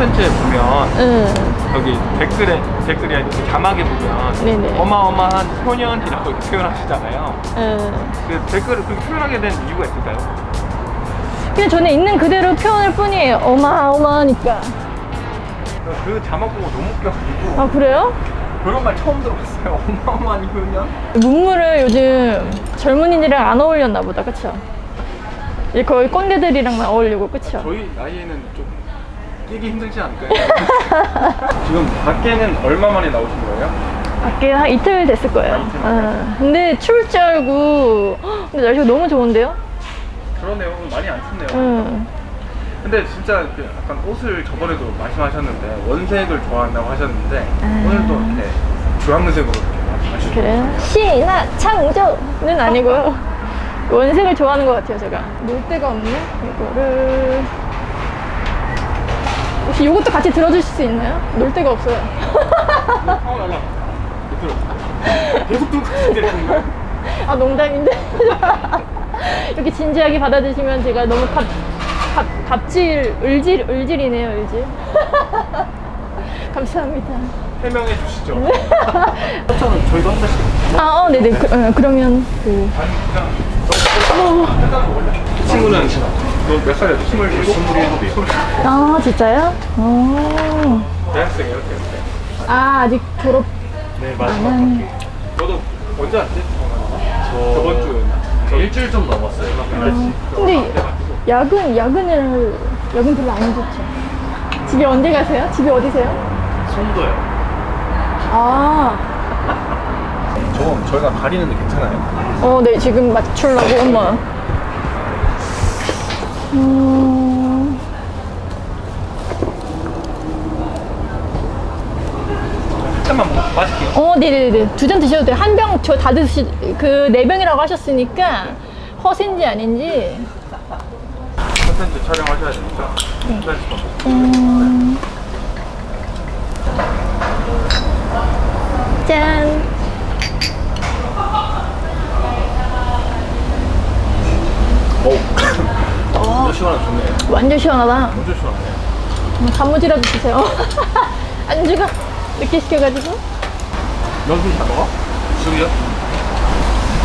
콘텐츠에 보면 응. 여기 댓글에 댓글이 아니고 그 자막에 보면 네네. 어마어마한 소년이라고 표현하시잖아요. 응. 그 댓글을 그렇게 표현하게 된 이유가 있을까요? 그냥 저는 있는 그대로 표현할 뿐이에요. 어마어마하니까. 그 자막 보고 너무 웃겨가지고 아, 그래요? 그런 말 처음 들어봤어요. 어마어마한 소년. 문물을 요즘 젊은이들이랑 안 어울렸나 보다, 그쵸? 이제 거의 꼰대들이랑만 어울리고, 그쵸? 저희 나이에는 좀 끼기 힘들지 않을까요? 지금 밖에는 얼마 만에 나오신 거예요? 밖에 한 이틀 됐을 거예요. 어. 근데 추울 줄 알고, 헉, 근데 날씨가 너무 좋은데요? 그러네요. 오늘 많이 안 춥네요. 응. 근데 진짜 그 약간 옷을 저번에도 말씀하셨는데 원색을 좋아한다고 하셨는데 아. 오늘도 이렇게 주황색으로 이렇게 말씀하시고 그래요? 시나 창조는 아니고요. 원색을 좋아하는 것 같아요, 제가. 놀 데가 없네? 이거를. 이것도 같이 들어주실 수 있나요? 놀 데가 없어요. 어, 연락. 들어. 계속 들고 있는데 정말. 아, 농담인데. 이렇게 진지하게 받아주시면 제가 너무 갑, 갑, 갑질, 을질, 을질이네요, 을질. 감사합니다. 해명해 주시죠. 협찬은 저희도 한 달씩. 아, 어, 네네. 그, 어, 그러면 그. 아니 그냥 일단 먹을래. 이 친구는 너 몇 살이야? 스물일곱? 스물일곱. 아, 진짜요? 어. 대학생이에요, 대학생. 아, 아직 졸업. 네 나는- 너도 언제 왔지? 저 저번 주였나? 저 일주일 좀 넘었어요. 근데 야근, 야근을, 야근 별로 안 좋죠. 집에 언제 가세요? 집에 어디세요? 송도요. 아, 저거 저희가 가리는데 괜찮아요? 어, 네, 지금 맞추려고, 엄마. 음, 잠깐만. 마실게요. 어, 네네네. 두 잔 드셔도 돼요. 한 병, 저 다 드시, 그, 네 병이라고 하셨으니까, 허세인지 아닌지. 콘텐츠 촬영하셔야 되니까. 네. 음. 짠. 진짜 시원하고 좋네요. 완전 시원하다. 완전 시원하네. 음, 단무지라도 주세요. 안주가 늦게 시켜가지고. 연수 잘 먹어? 지금요?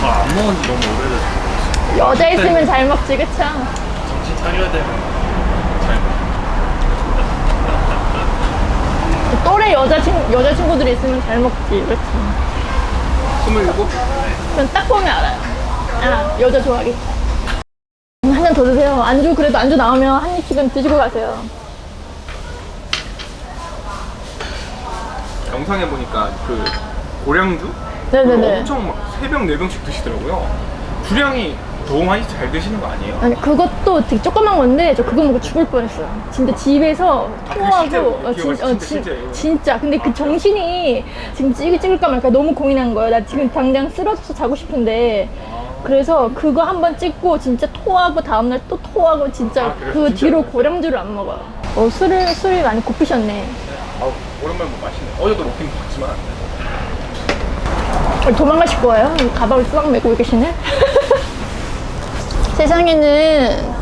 저안 먹은 지 너무 오래됐어요. 여자 있으면 잘 먹지, 그쵸? 정신 차려야 되면 잘. 또래 여자친, 여자친구들이 있으면 잘 먹지, 그렇지. 스물일곱? 전딱 보면 알아요. 아, 여자 좋아하겠다. 한잔더 드세요. 안주, 그래도 안주 나오면 한 입씩은 드시고 가세요. 영상에 보니까 그 고량주? 네네네. 그거 엄청 막 3병, 4병씩 드시더라고요. 주량이 너무 많이 잘 드시는 거 아니에요? 아니, 그것도 되게 조그만 건데, 저 그거 먹고 죽을 뻔했어요. 진짜 집에서 아, 그 토하고, 실제로 어, 기억을 진, 어, 진짜 진? 진짜. 근데 그 정신이 지금 찍을 찍을까 말까 너무 고민한 거예요. 나 지금 당장 쓰러져서 자고 싶은데. 그래서 그거 한 번 찍고 진짜 토하고 다음날 또 토하고 진짜 아, 그래요? 그 진짜? 뒤로 고량주를 안 먹어요. 어, 술을, 술이 많이 고프셨네. 아우, 오랜만에 뭐 마시네. 어제도 먹긴 먹었지만. 어, 도망가실 거예요? 가방을 싹 메고 계시네? 세상에는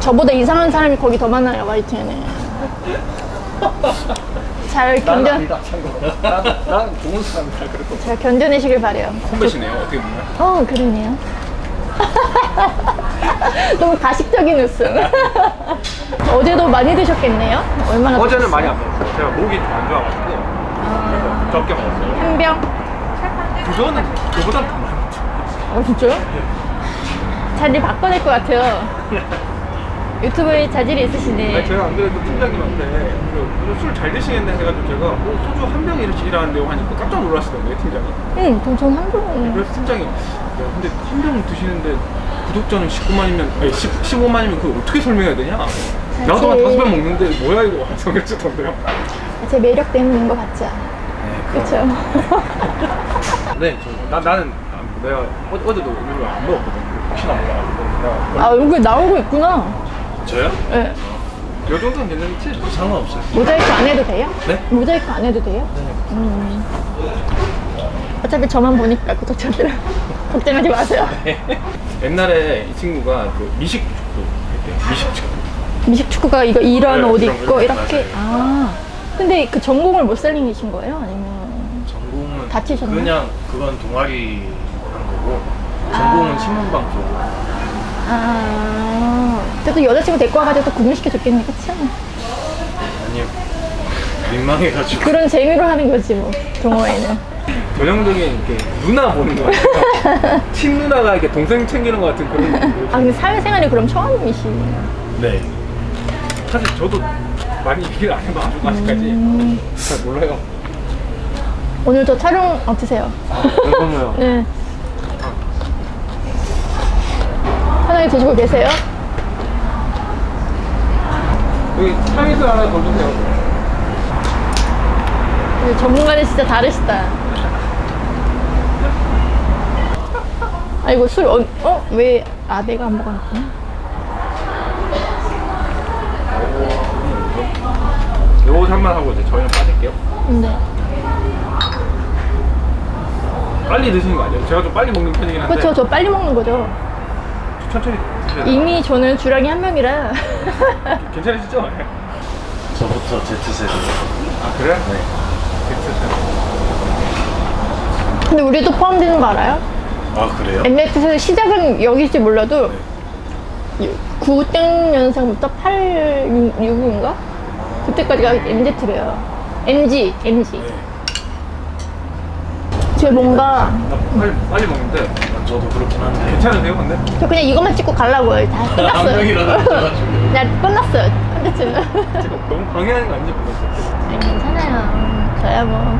저보다 이상한 사람이 거기 더 많아요, YTN에. 잘 견뎌, 참고로. 난, 난 좋은 사람이 잘 그랬거든. 잘 견뎌내시길 바래요. 선배시네요, 어떻게 보면. 어, 그러네요. 너무 가식적인 웃음. 어제도 많이 드셨겠네요? 얼마나 어제는 드셨어요? 많이 안 먹었어요. 제가 목이 좀 안 좋아가지고. 그래서 적게 먹었어요. 한 병? 그거는 그보다 더 많이 먹죠. 어, 진짜요? 자리 바꿔낼 것 같아요. 유튜브에 자질이 있으시네. 아니, 제가 안 그래도 팀장님한테 술 잘 드시겠네 해가지고 제가 어, 소주 한 병 이러시라는데요 하니까 깜짝 놀라시던데요, 팀장이. 응, 동전 한 병. 그래서 팀장이 야 근데 한 병 드시는데 구독자는 19만이면 아니 10, 15만이면 그걸 어떻게 설명해야 되냐? 나도 한 다섯 병 먹는데 뭐야 이거 하면서 그러시던데요. 제 매력 때문인 것 같죠? 네, 그렇죠. 네, 저, 나, 나는 아, 내가 어, 어제도 오늘 안 먹었거든. 혹시나 몰라가지고 내가 아, 얼굴 나오고 있구나. 저요? 네. 요 정도는 괜찮지? 상관없어요. 모자이크 안 해도 돼요? 네? 모자이크 안 해도 돼요? 음. 어차피 저만 보니까 구독자들은 걱정하지 마세요. 옛날에 이 친구가 그 미식 그 했대요. 미식 축구가 이거 이런 네, 옷 이런 입고 거, 이렇게 맞아요. 아 근데 그 전공을 못 살리신 거예요? 아니면 전공은 다치셨나요? 그냥 그건 동아리 한 거고 전공은 아. 신문방 쪽. 아 그래도 여자친구 데리고 와가지고 또 구분시켜 줬겠네 그치? 아니요. 민망해가지고. 그런 재미로 하는 거지 뭐 동호회는 전형적인 이렇게 누나 보는 거 같아요. 친 누나가 이렇게 동생 챙기는 것 같은 그런 느낌. 아 근데 사회생활이 그럼 처음이시네요 네. 사실 저도 많이 얘기를 안 해봐가지고 아직까지 음. 잘 몰라요. 오늘 저 촬영 어떠세요? 잠깐만요. 네 편하게 드시고 계세요? 여기 차이스 하나 더 주세요. 근데 전문가는 진짜 다르시다 아이고 술 어? 어? 왜? 아 내가 안 먹어놨구나 요거 한번 하고 이제 저희는 빠질게요. 근데 빨리 드시는 거 아니에요? 제가 좀 빨리 먹는 편이긴 한데 그렇죠 저 빨리 먹는 거죠 천천히. 이미 저는 주량이 한 명이라 괜찮으시죠? 네. 저부터 Z세대. 아 그래요? 네. 근데 우리도 포함되는 거 알아요? 아 그래요? MZ세대 시작은 여기일지 몰라도 9땡 년생부터 8, 6, 6인가? 그때까지가 MZ래요 MG, MG 네. 제 뭔가 나 빨리, 빨리 먹는데 아, 저도 그렇긴 한데. 괜찮으세요 근데? 저 그냥 이것만 찍고 가려고요 다한 끝났어요 명이라도 있어가지고. 나 끝났어요 컨텐츠는 너무 방해하는 거 몰랐어요. 아니, 괜찮아요 저야 뭐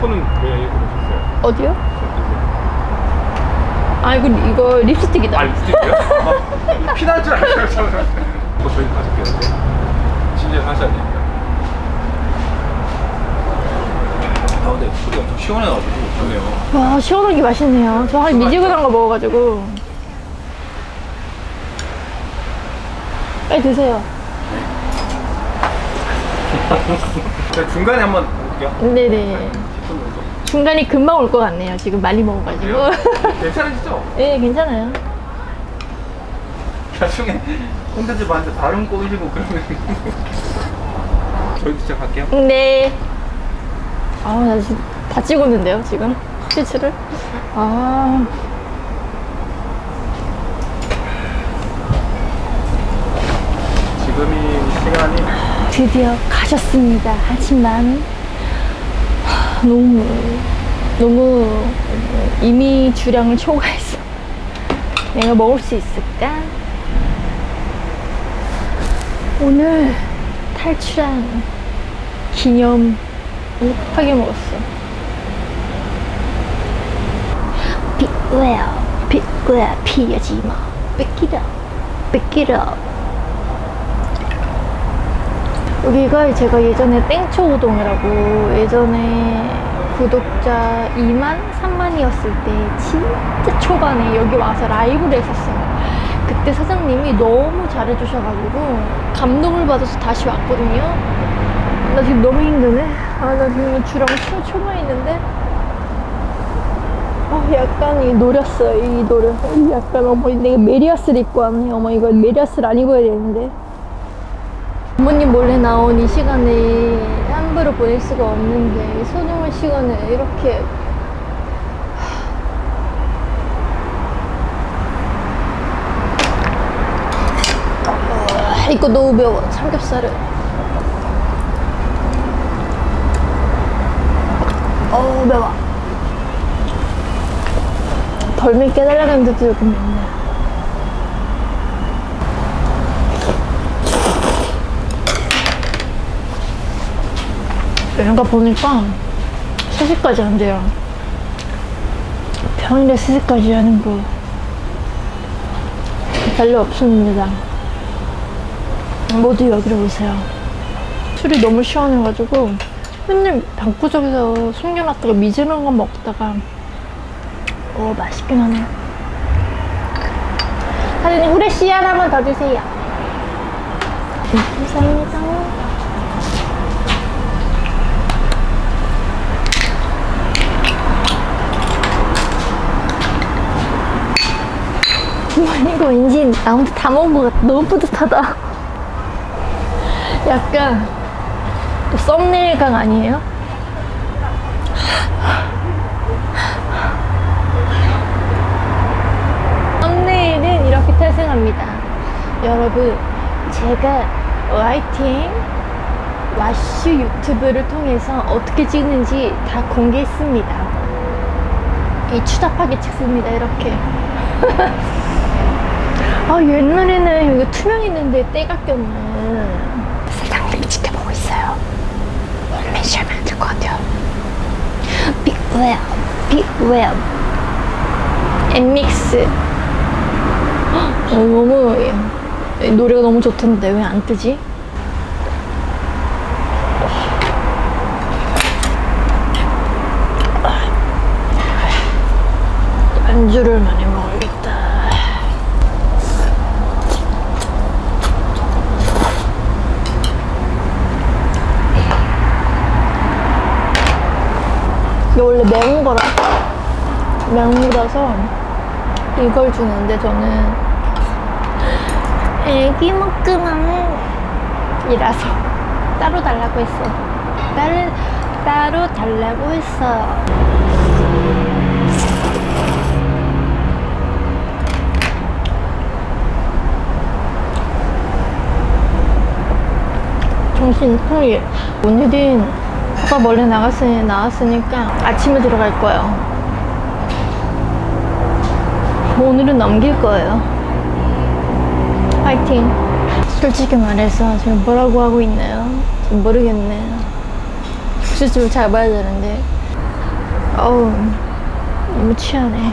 손은 왜 그러셨어요? 어디요? 아 이거 이거 립스틱이다 아 립스틱이요? 아, 피날 줄 알았어요 저는. 뭐 저희 진짜 하셔야 되니까. 아 근데 술이 엄청 시원해가지고 좋네요. 와 시원한 게 맛있네요 저 한 미지근한 거 먹어가지고 빨리 드세요 제가 중간에 한번 볼게요. 네네 10분 정도. 중간이 금방 올 것 같네요 지금 많이 먹어가지고 그래요? 괜찮으시죠? 네 괜찮아요 나중에 콘텐츠 봤는데 다른 꼬이시고 그러면 저희도 시작할게요. 네. 아, 나 지금 다 찍었는데요, 지금? 스티치를? 아. 지금이 시간이 드디어 가셨습니다. 하지만, 하, 너무, 너무 이미 주량을 초과했어. 내가 먹을 수 있을까? 오늘 탈출한 기념 급하게 먹었어. 비꼬야, 비꼬야, 피하지 마. 뺏기라, 뺏기라. 여기가 제가 예전에 땡초 우동이라고 예전에 구독자 2만, 3만이었을 때 진짜 초반에 여기 와서 라이브를 했었어요. 그때 사장님이 너무 잘해주셔가지고 감동을 받아서 다시 왔거든요. 나 지금 너무 힘드네. 아, 나 지금 주랑 초, 초만 있는데. 아, 약간 이 노렸어요, 이 노려. 이 약간 어머, 내가 메리아스를 입고 왔네. 어머, 이거 메리아스를 안 입어야 되는데. 부모님 몰래 나온 이 시간에 함부로 보낼 수가 없는데, 이 소중한 시간을 이렇게. 아, 이거 너무 매워, 삼겹살을. 어 매워. 덜 맵게 달라는데도 조금 맵네. 이런 거 보니까 3시까지 안 돼요. 평일에 3시까지 하는 거 별로 없습니다. 모두 여기로 오세요. 술이 너무 시원해가지고 맨날 방구석에서 숨겨놨다가 미지근한 거 먹다가 오 맛있긴 하네 사장님 후레쉬 하나만 더 주세요. 네, 감사합니다. 와 이거 왠지 나 혼자 다 먹은 것 같아. 너무 뿌듯하다. 약간 또 썸네일 강 아니에요? 썸네일은 이렇게 탄생합니다. 여러분, 제가 라이팅 와슈 유튜브를 통해서 어떻게 찍는지 다 공개했습니다. 이 추잡하게 찍습니다, 이렇게. 아, 옛날에는 이거 투명했는데 때가 꼈네. 세상을 지켜보고 있어요. 원맨 셔면 안될 것 같아요. Big Web. 엠믹스. 어, 너무, 예. 노래가 너무 좋던데 왜 안 뜨지? 안주를 많이 먹어야겠다. 이게 원래 매운 거라 매운 거라서 이걸 주는데 저는 애기 먹기만 이라서 따로 달라고 했어. 따로 따로 달라고 했어. 정신 통일. 오늘은 아빠 멀리 나갔으니 나왔으니까 아침에 들어갈 거예요. 오늘은 넘길 거예요. 파이팅. 솔직히 말해서 지금 뭐라고 하고 있나요? 지금 모르겠네요. 수습을 잡아야 되는데. 어우, 너무 취하네.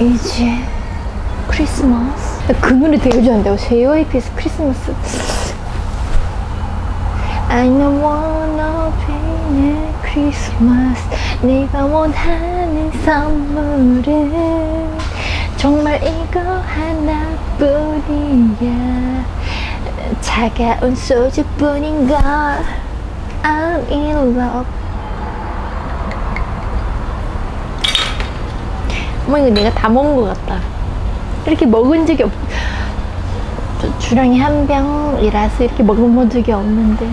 이제 크리스마스. 그 노래 되게 좋아한대요. JYP에서 크리스마스. I don't wanna be Christmas 네가 원하는 선물은 정말 이거 하나뿐이야. 차가운 소주뿐인 걸 I'm in love. 어머 이거 내가 다 먹은 것 같다. 이렇게 먹은 적이 없저 주량이 한 병이라서 이렇게 먹어본 적이 없는데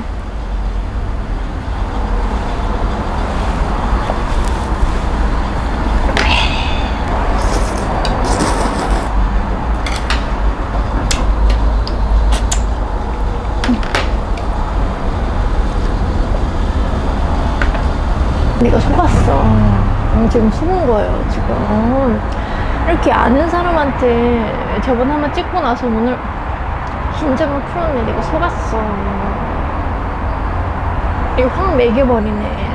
내가 속았어. 음, 지금 속은 거예요, 지금. 이렇게 아는 사람한테 저번 한번 찍고 나서 오늘 긴장을 풀었는데 내가 속았어. 이거 확 매겨버리네.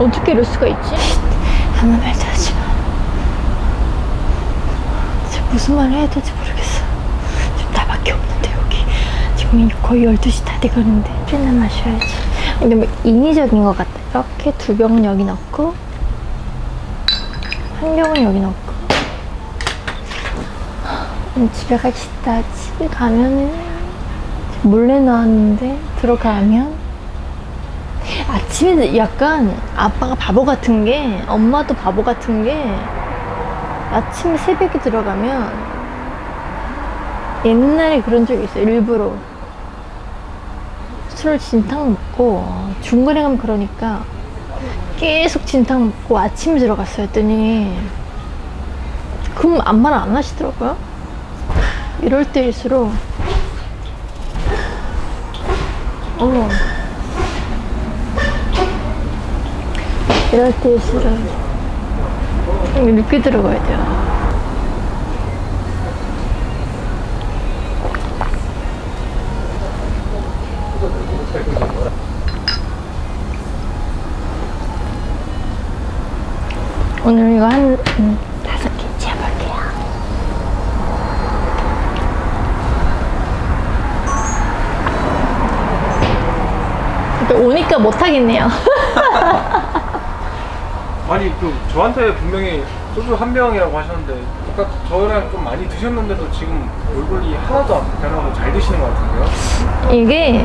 어떻게 이럴 수가 있지? 아무 말도 하지 마. 진짜 무슨 말을 해야 될지 모르겠어. 지금 나밖에 없는데, 여기. 지금 거의 12시 다 돼가는데. 술이나 마셔야지. 근데 뭐 인위적인 것 같아. 이렇게 두 병은 여기 넣고, 한 병은 여기 넣고. 음, 집에 갑시다. 집에 가면은, 몰래 나왔는데, 들어가면, 아침에 약간 아빠가 바보 같은 게, 엄마도 바보 같은 게, 아침에 새벽에 들어가면, 옛날에 그런 적이 있어요. 일부러. 술을 진탕 먹고 중간에 가면 그러니까 계속 진탕 먹고 아침에 들어갔어요 했더니. 그럼 아무 말 안 하시더라고요? 이럴 때일수록. 어머. 이럴 때일수록 늦게 들어가야 돼요 오늘 이거 한 음, 다섯 개 재볼게요. 근데 오니까 못하겠네요. 아니 그 저한테 분명히 소주 한 병이라고 하셨는데 아까 저랑 좀 많이 드셨는데도 지금 얼굴이 하나도 안 변하고 잘 드시는 것 같은데요? 이게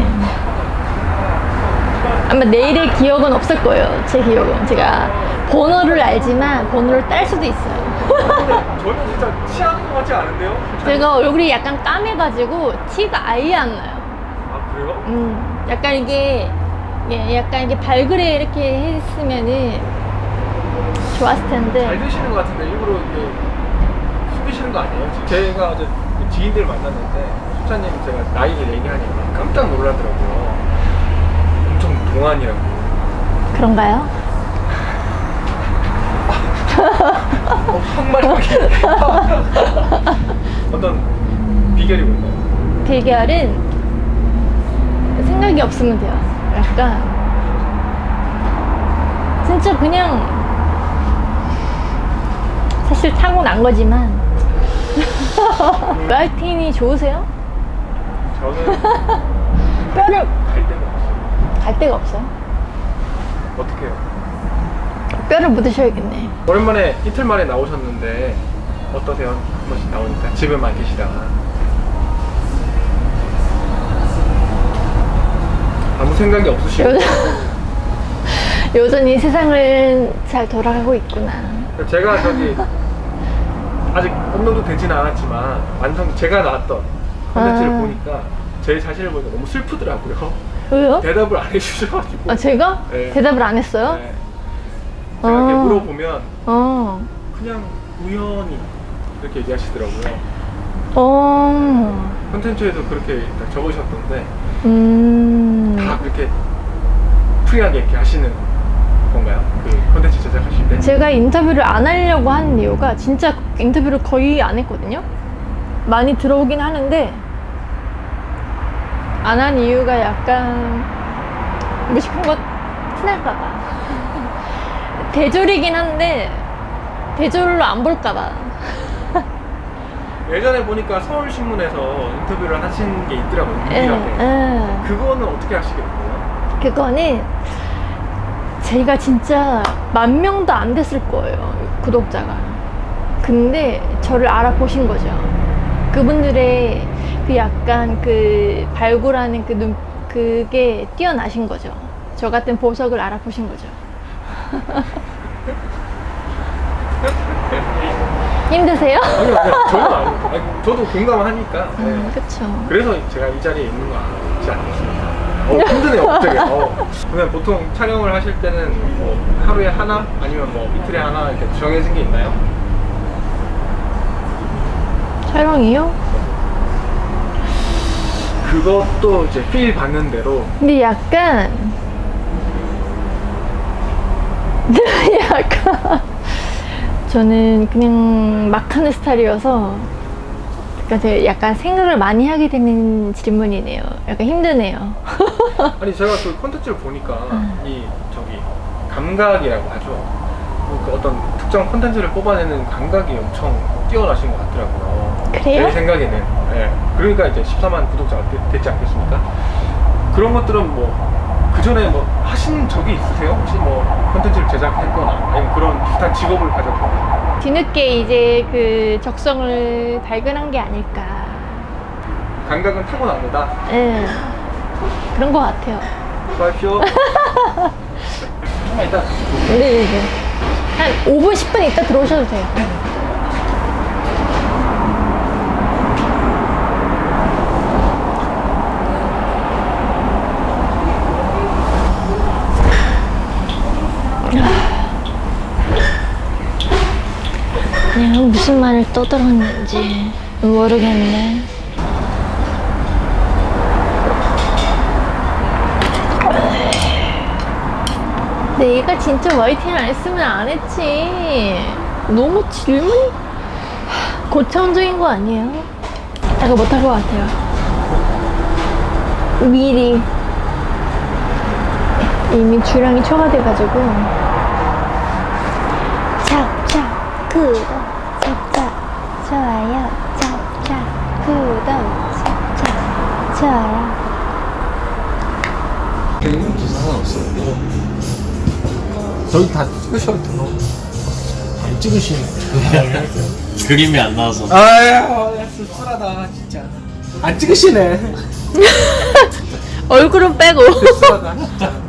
아마 내일의 기억은 없을 거예요. 제 기억은 제가 번호를 알지만 번호를 딸 수도 있어요. 저는 진짜 것 같지 않은데요? 제가 얼굴이 약간 까매가지고 티가 아예 안 나요. 아 그래요? 음, 약간 이게, 예, 약간 이게 발그레 이렇게 했으면은 좋았을 잘 텐데. 드시는 것 같은데 일부러 이게 숨기시는 거 아니에요? 제가 어제 그 지인들 만났는데 수차님 제가 나이 얘기하니까 깜짝 놀라더라고요. 동안이라고. 그런가요? 어, 한마리하게. 어떤 비결이 뭘까요? 대결은 생각이 없으면 돼요. 약간 진짜 그냥 사실 타고난 거지만 라이틴이 좋으세요? 저는 뼈를 갈 데가 없어요. 어떻게 해요? 뼈를 묻으셔야겠네. 오랜만에 이틀 만에 나오셨는데 어떠세요? 한 번씩 나오니까 집에만 계시다가 아무 생각이 없으시고 요- 여전히 세상을 잘 돌아가고 있구나. 제가 저기 아직 업로드 되진 않았지만 완성 제가 나왔던 컨텐츠를 아. 보니까 제 자신을 보니까 너무 슬프더라고요 왜요? 대답을 안 해주셔가지고 아, 제가 네. 대답을 안 했어요? 네. 제가 이렇게 아. 물어보면 어. 그냥 우연히 이렇게 얘기하시더라고요 어. 콘텐츠에도 그렇게 딱 적으셨던데 음. 다 그렇게 프리하게 이렇게 하시는 건가요? 그 콘텐츠 제작하실 때? 제가 인터뷰를 안 하려고 하는 이유가 진짜 인터뷰를 거의 안 했거든요. 많이 들어오긴 하는데 안 한 이유가 약간 하고 싶은 거 티날까봐. 대졸이긴 한데 대졸로 안 볼까봐. 예전에 보니까 서울신문에서 인터뷰를 하신 게 있더라고요 예, 유일하게 예. 그거는 어떻게 하시겠어요? 그거는 제가 진짜 만 명도 안 됐을 거예요 구독자가 근데 저를 알아보신 거죠 그분들의 그 약간 그 발굴하는 그 눈, 그게 뛰어나신 거죠 저 같은 보석을 알아보신 거죠 힘드세요? 아니요, 아니요 저는 아니고 아니, 저도 공감하니까 네. 음, 그쵸 그래서 제가 이 자리에 있는 거 같지 않습니까? 어, 힘드네요 갑자기 어. 그러면 보통 촬영을 하실 때는 뭐 하루에 하나 아니면 뭐 이틀에 하나 이렇게 정해진 게 있나요? 촬영이요? 그것도 이제 필 받는 대로 근데 약간 약간 저는 그냥 막 하는 스타일이어서 되게 약간 생각을 많이 하게 되는 질문이네요. 약간 힘드네요. 아니 제가 그 콘텐츠를 보니까 음. 이 저기 감각이라고 하죠. 그 어떤 특정 콘텐츠를 뽑아내는 감각이 엄청 뛰어나신 것 같더라고요. 그래요? 제 생각에는. 예. 그러니까 이제 14만 구독자가 되- 됐지 않겠습니까? 그런 것들은 뭐 그 전에 뭐 하신 적이 있으세요? 혹시 뭐 콘텐츠를 제작했거나 아니면 그런 비슷한 직업을 가졌거나 뒤늦게 이제 그 적성을 발견한 게 아닐까. 감각은 타고납니다. 예. 그런 것 같아요. 수고하십시오. 조금만 이따 네, 네, 네. 한 5분, 10분 있다 들어오셔도 돼요. 그냥 무슨 말을 떠들었는지 모르겠네. 내가 진짜 YTN 안 했으면 안 했지. 너무 질문이 하, 고차원적인 거 아니에요? 내가 못할 것 같아요. 미리 이미 주량이 초과돼가지고 착착 구독 착착 좋아요 착착 구독 착착 좋아요 저희 다 찍으셔도 돼요. 안 찍으시네. 그림이 안 나와서 아유, 씁쓸하다, 진짜. 안 찍으시네. 얼굴은 빼고 씁쓸하다, 진짜.